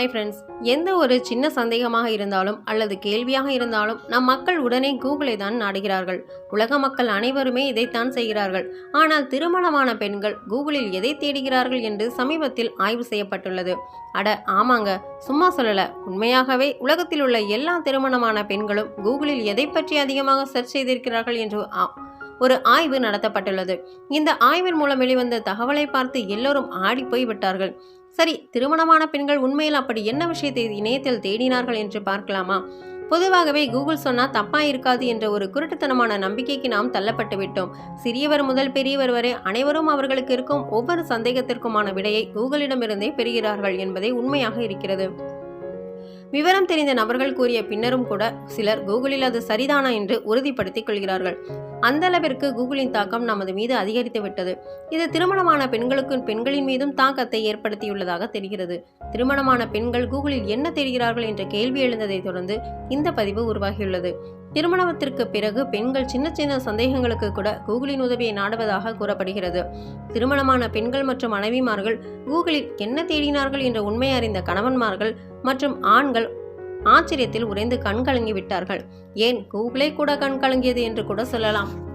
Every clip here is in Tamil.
ஹாய் ஃப்ரெண்ட்ஸ் எந்த ஒரு சின்ன சந்தேகமாக இருந்தாலும் அல்லது கேள்வியாக இருந்தாலும் நம் மக்கள் உடனே கூகுளை தான் நாடுகிறார்கள். உலக மக்கள் அனைவருமே இதைத்தான் செய்கிறார்கள். ஆனால் திருமணமான பெண்கள் கூகுளில் எதை தேடுகிறார்கள் என்று சமீபத்தில் ஆய்வு செய்யப்பட்டுள்ளது. அட ஆமாங்க. சும்மா சொல்லல. உண்மையாகவே உலகத்தில் உள்ள எல்லா திருமணமான பெண்களும் கூகுளில் எதை பற்றி அதிகமாக சர்ச் செய்திருக்கிறார்கள் என்று ஆ- ஒரு ஆய்வு நடத்தப்பட்டுள்ளது. இந்த ஆய்வின் மூலம் வெளிவந்த தகவலை பார்த்து எல்லோரும் ஆடிப்போய் விட்டார்கள். சரி திருமணமான பெண்கள் உண்மையில் அப்படி என்ன விஷயத்தை இணையத்தில் தேடினார்கள் என்று பார்க்கலாமா? பொதுவாகவே கூகுள் சொன்னா தப்பா இருக்காது என்ற ஒரு குருட்டுத்தனமான நம்பிக்கைக்கு நாம் தள்ளப்பட்டு விட்டோம். சிறியவர் முதல் பெரியவர் வரை அனைவரும் அவர்களுக்கு இருக்கும் ஒவ்வொரு சந்தேகத்திற்குமான விடையை கூகுளிடமிருந்தே பெறுகிறார்கள் என்பதே உண்மையாக இருக்கிறது. விவரம் தெரிந்த நபர்கள் கூறிய பின்னரும் கூட சிலர் கூகுளில் அது சரிதானா என்று உறுதிப்படுத்திக் கொள்கிறார்கள். அந்த அளவிற்கு கூகுளின் தாக்கம் நமது மீது அதிகரித்து விட்டது. இது திருமணமான பெண்களுக்கும் பெண்களின் மீதும் தாக்கத்தை ஏற்படுத்தியுள்ளதாக தெரிகிறது. திருமணமான பெண்கள் கூகுளில் என்ன தெரிகிறார்கள் என்ற கேள்வி எழுந்ததை தொடர்ந்து இந்த பதிவு உருவாகியுள்ளது. திருமணத்திற்கு பிறகு பெண்கள் சின்ன சின்ன சந்தேகங்களுக்கு கூட கூகுளின் உதவியை நாடுவதாக கூறப்படுகிறது. திருமணமான பெண்கள் மற்றும் மனைவிமார்கள் கூகுளில் என்ன தேடினார்கள் என்ற உண்மை அறிந்த கணவன்மார்கள் மற்றும் ஆண்கள் ஆச்சரியத்தில் உறைந்து கண் கலங்கி விட்டார்கள் ஏன் கூகுளே கூட கண் கலங்கியது என்று கூட சொல்லலாம்.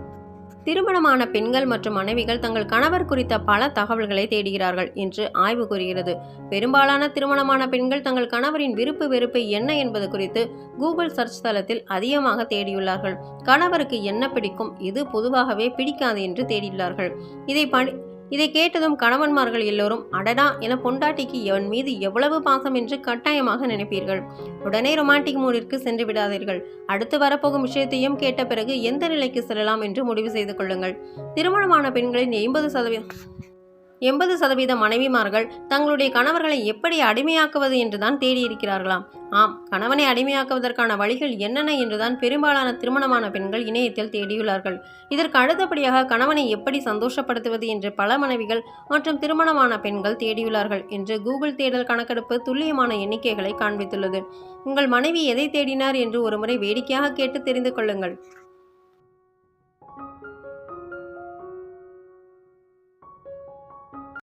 திருமணமான பெண்கள் மற்றும் மனைவிகள் தங்கள் கணவர் குறித்த பல தகவல்களை தேடுகிறார்கள் என்று ஆய்வு கூறுகிறது. பெரும்பாலான திருமணமான பெண்கள் தங்கள் கணவரின் விருப்பு வெறுப்பு என்ன என்பது குறித்து கூகுள் சர்ச் தளத்தில் அதிகமாக தேடியுள்ளார்கள். கணவருக்கு என்ன பிடிக்கும்? இது பொதுவாகவே பிடிக்காது என்று தேடியுள்ளார்கள். இதை பணி இதை கேட்டதும் கணவன்மார்கள் எல்லோரும் அடடா என பொண்டாட்டிக்கு எவன் மீது எவ்வளவு பாசம் என்று கட்டாயமாக நினைப்பீர்கள்? உடனே ரொமான்டிக் மூடிற்கு சென்று விடாதீர்கள். அடுத்து வரப்போகும் விஷயத்தையும் கேட்ட பிறகு எந்த நிலைக்கு செல்லலாம் என்று முடிவு செய்து கொள்ளுங்கள். திருமணமான பெண்களின் எண்பது சதவீதம் எண்பது சதவீத மனைவிமார்கள் தங்களுடைய கணவர்களை எப்படி அடிமையாக்குவது என்றுதான் தேடியிருக்கிறார்களாம். ஆம் கணவனை அடிமையாக்குவதற்கான வழிகள் என்னென்ன என்றுதான் பெரும்பாலான திருமணமான பெண்கள் இணையத்தில் தேடியுள்ளார்கள். இதற்கு அடுத்தபடியாக கணவனை எப்படி சந்தோஷப்படுத்துவது என்று பல மனைவிகள் மற்றும் திருமணமான பெண்கள் தேடியுள்ளார்கள் என்று கூகுள் தேடல் கணக்கெடுப்பு துல்லியமான எண்ணிக்கைகளை காண்பித்துள்ளது. உங்கள் மனைவி எதை தேடினார் என்று ஒருமுறை வேடிக்கையாக கேட்டு தெரிந்து கொள்ளுங்கள்.